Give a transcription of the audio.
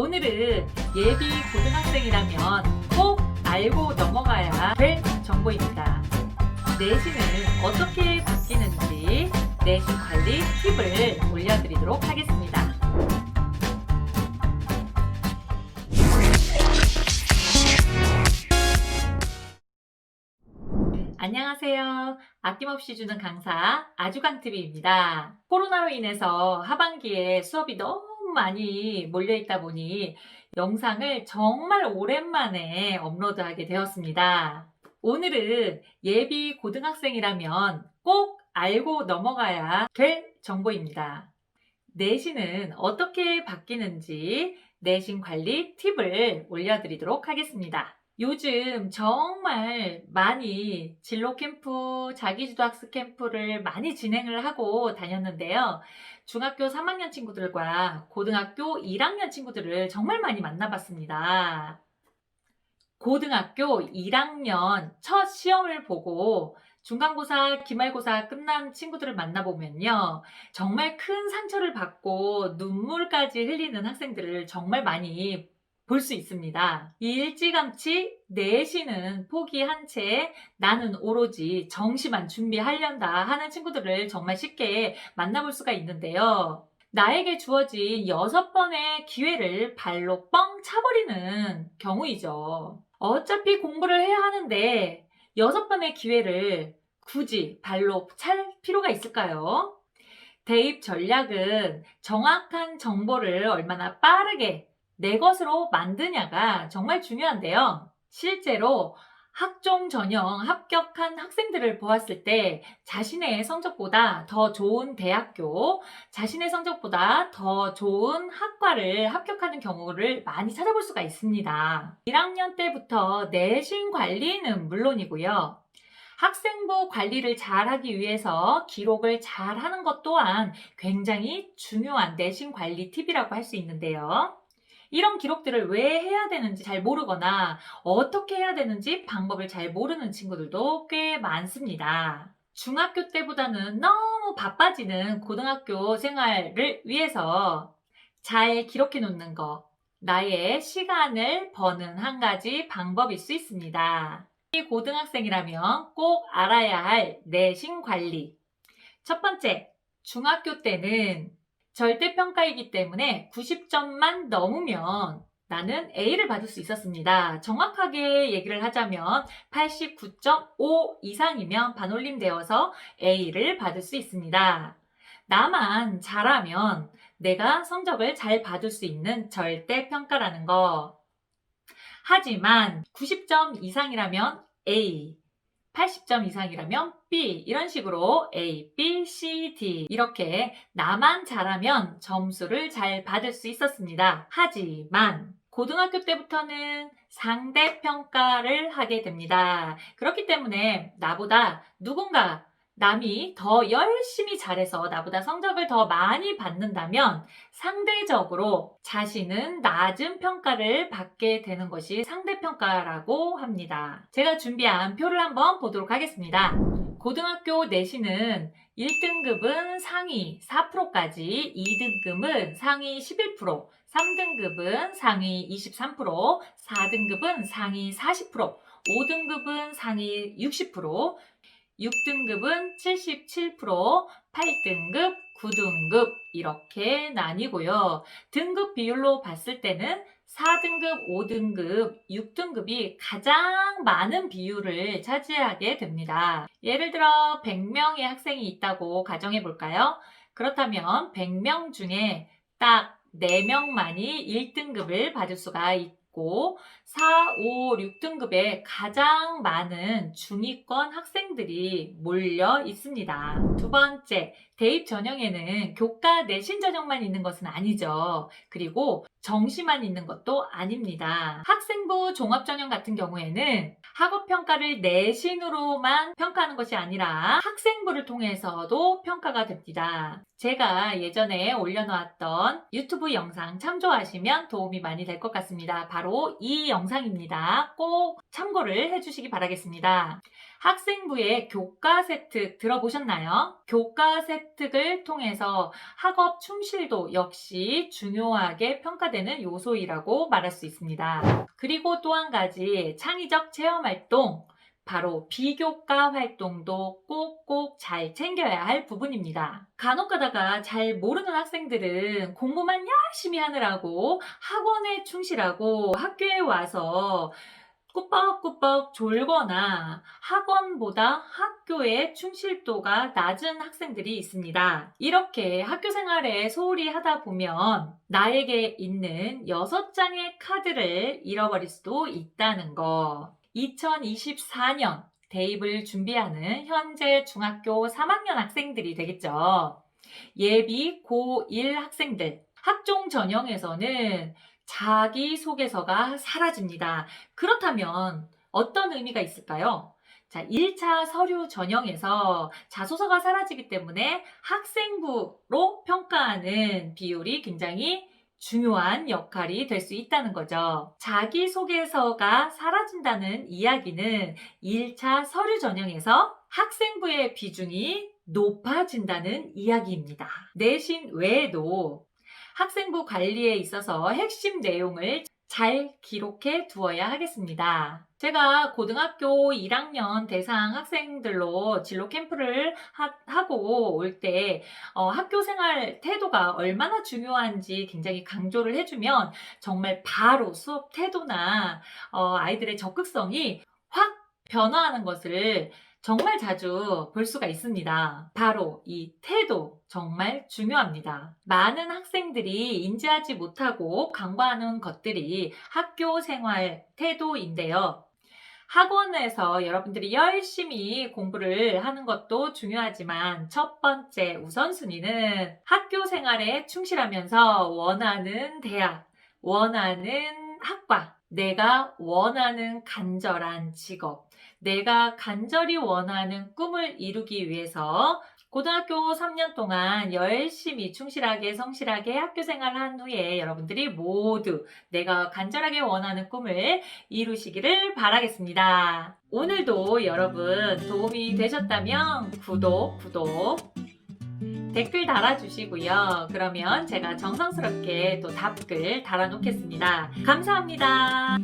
오늘은 예비 고등학생이라면 꼭 알고 넘어가야 될 정보입니다. 내신은 어떻게 바뀌는지 내신 관리 팁을 올려드리도록 하겠습니다. 안녕하세요. 아낌없이 주는 강사 아주강TV입니다. 코로나로 인해서 하반기에 수업이 너무 많이 몰려있다 보니 영상을 정말 오랜만에 업로드하게 되었습니다. 오늘은 예비 고등학생이라면 꼭 알고 넘어가야 될 정보입니다. 내신은 어떻게 바뀌는지 내신 관리 팁을 올려드리도록 하겠습니다. 요즘 정말 많이 진로 캠프, 자기주도 학습 캠프를 많이 진행을 하고 다녔는데요. 중학교 3학년 친구들과 고등학교 1학년 친구들을 정말 많이 만나봤습니다. 고등학교 1학년 첫 시험을 보고 중간고사, 기말고사 끝난 친구들을 만나보면요. 정말 큰 상처를 받고 눈물까지 흘리는 학생들을 정말 많이 볼 수 있습니다. 일찌감치 내신은 포기한 채 나는 오로지 정시만 준비하련다 하는 친구들을 정말 쉽게 만나볼 수가 있는데요. 나에게 주어진 여섯 번의 기회를 발로 뻥 차버리는 경우이죠. 어차피 공부를 해야 하는데 여섯 번의 기회를 굳이 발로 찰 필요가 있을까요? 대입 전략은 정확한 정보를 얼마나 빠르게 내 것으로 만드냐가 정말 중요한데요. 실제로 학종 전형 합격한 학생들을 보았을 때 자신의 성적보다 더 좋은 대학교, 자신의 성적보다 더 좋은 학과를 합격하는 경우를 많이 찾아볼 수가 있습니다. 1학년 때부터 내신 관리는 물론이고요. 학생부 관리를 잘 하기 위해서 기록을 잘 하는 것 또한 굉장히 중요한 내신 관리 팁이라고 할 수 있는데요. 이런 기록들을 왜 해야 되는지 잘 모르거나 어떻게 해야 되는지 방법을 잘 모르는 친구들도 꽤 많습니다. 중학교 때보다는 너무 바빠지는 고등학교 생활을 위해서 잘 기록해 놓는 거, 나의 시간을 버는 한 가지 방법일 수 있습니다. 이 고등학생이라면 꼭 알아야 할 내신 관리. 첫 번째, 중학교 때는 절대평가이기 때문에 90점만 넘으면 나는 A를 받을 수 있었습니다. 정확하게 얘기를 하자면 89.5 이상이면 반올림되어서 A를 받을 수 있습니다. 나만 잘하면 내가 성적을 잘 받을 수 있는 절대평가라는 거. 하지만 90점 이상이라면 A, 80점 이상이라면 B 이런 식으로 A, B, C, D 이렇게 나만 잘하면 점수를 잘 받을 수 있었습니다. 하지만 고등학교 때부터는 상대평가를 하게 됩니다. 그렇기 때문에 나보다 누군가 남이 더 열심히 잘해서 나보다 성적을 더 많이 받는다면 상대적으로 자신은 낮은 평가를 받게 되는 것이 상대평가라고 합니다. 제가 준비한 표를 한번 보도록 하겠습니다. 고등학교 내신은 1등급은 상위 4%까지, 2등급은 상위 11%, 3등급은 상위 23%, 4등급은 상위 40%, 5등급은 상위 60%, 6등급은 77%, 8등급, 9등급 이렇게 나뉘고요. 등급 비율로 봤을 때는 4등급, 5등급, 6등급이 가장 많은 비율을 차지하게 됩니다. 예를 들어 100명의 학생이 있다고 가정해 볼까요? 그렇다면 100명 중에 딱 4명만이 1등급을 받을 수가 있 고 4, 5, 6등급에 가장 많은 중위권 학생들이 몰려 있습니다. 두 번째, 대입 전형에는 교과 내신 전형만 있는 것은 아니죠. 그리고 정시만 있는 것도 아닙니다. 학생부 종합 전형 같은 경우에는 학업 평가를 내신으로만 평가하는 것이 아니라 학생부를 통해서도 평가가 됩니다. 제가 예전에 올려놓았던 유튜브 영상 참조하시면 도움이 많이 될 것 같습니다. 바로 이 영상입니다. 꼭 참고를 해주시기 바라겠습니다. 학생부의 교과 세트 들어보셨나요? 교과 세트 획득을 통해서 학업 충실도 역시 중요하게 평가되는 요소이라고 말할 수 있습니다. 그리고 또 한 가지 창의적 체험 활동, 바로 비교과 활동도 꼭꼭 잘 챙겨야 할 부분입니다. 간혹 가다가 잘 모르는 학생들은 공부만 열심히 하느라고 학원에 충실하고 학교에 와서 꾸벅꾸벅 졸거나 학원보다 학교의 충실도가 낮은 학생들이 있습니다. 이렇게 학교 생활에 소홀히 하다 보면 나에게 있는 6장의 카드를 잃어버릴 수도 있다는 거. 2024년 대입을 준비하는 현재 중학교 3학년 학생들이 되겠죠. 예비 고1 학생들, 학종 전형에서는 자기소개서가 사라집니다. 그렇다면 어떤 의미가 있을까요? 자, 1차 서류 전형에서 자소서가 사라지기 때문에 학생부로 평가하는 비율이 굉장히 중요한 역할이 될 수 있다는 거죠. 자기소개서가 사라진다는 이야기는 1차 서류 전형에서 학생부의 비중이 높아진다는 이야기입니다. 내신 외에도 학생부 관리에 있어서 핵심 내용을 잘 기록해 두어야 하겠습니다. 제가 고등학교 1학년 대상 학생들로 진로 캠프를 하, 고 올 때 학교 생활 태도가 얼마나 중요한지 굉장히 강조를 해주면 정말 바로 수업 태도나 어, 아이들의 적극성이 확 변화하는 것을 정말 자주 볼 수가 있습니다. 바로 이 태도 정말 중요합니다. 많은 학생들이 인지하지 못하고 간과하는 것들이 학교 생활 태도인데요. 학원에서 여러분들이 열심히 공부를 하는 것도 중요하지만 첫 번째 우선순위는 학교 생활에 충실하면서 원하는 대학, 원하는 학과, 내가 원하는 간절한 직업, 내가 간절히 원하는 꿈을 이루기 위해서 고등학교 3년 동안 열심히 충실하게 성실하게 학교 생활을 한 후에 여러분들이 모두 내가 간절하게 원하는 꿈을 이루시기를 바라겠습니다. 오늘도 여러분 도움이 되셨다면 구독, 구독, 댓글 달아주시고요. 그러면 제가 정성스럽게 또 답글 달아놓겠습니다. 감사합니다.